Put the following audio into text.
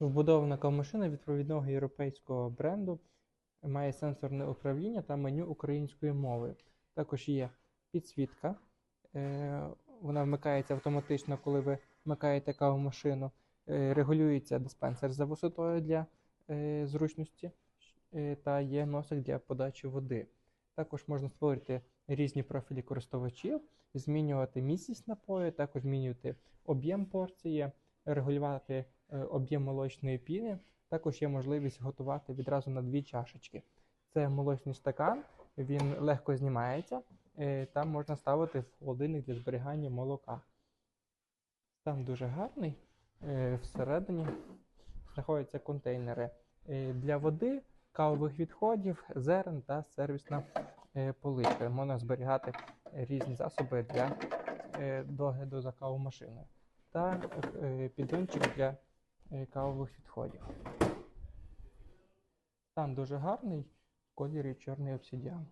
Вбудована кавомашина відповідного європейського бренду має сенсорне управління та меню українською мовою. Також є підсвітка. е, Вона вмикається автоматично, коли ви вмикаєте кавомашину. Е, Регулюється диспенсер за висотою для е, зручності та є носик для подачі води. Також можна створити різні профілі користувачів, змінювати місяць напою, також змінювати об'єм порції, регулювати об'єм молочної піни. Також є можливість готувати відразу на дві чашечки. Це молочний стакан, він легко знімається. е, Там можна ставити в холодильник для зберігання молока. Стан дуже гарний. е, Всередині знаходяться контейнери е, для води, кавових відходів, зерен та сервісна е, поличка. Можна зберігати різні засоби для е, догляду за кавомашиною та е, піддончик для е, кавових відходів. Стан дуже гарний в кольорі чорний обсидіан.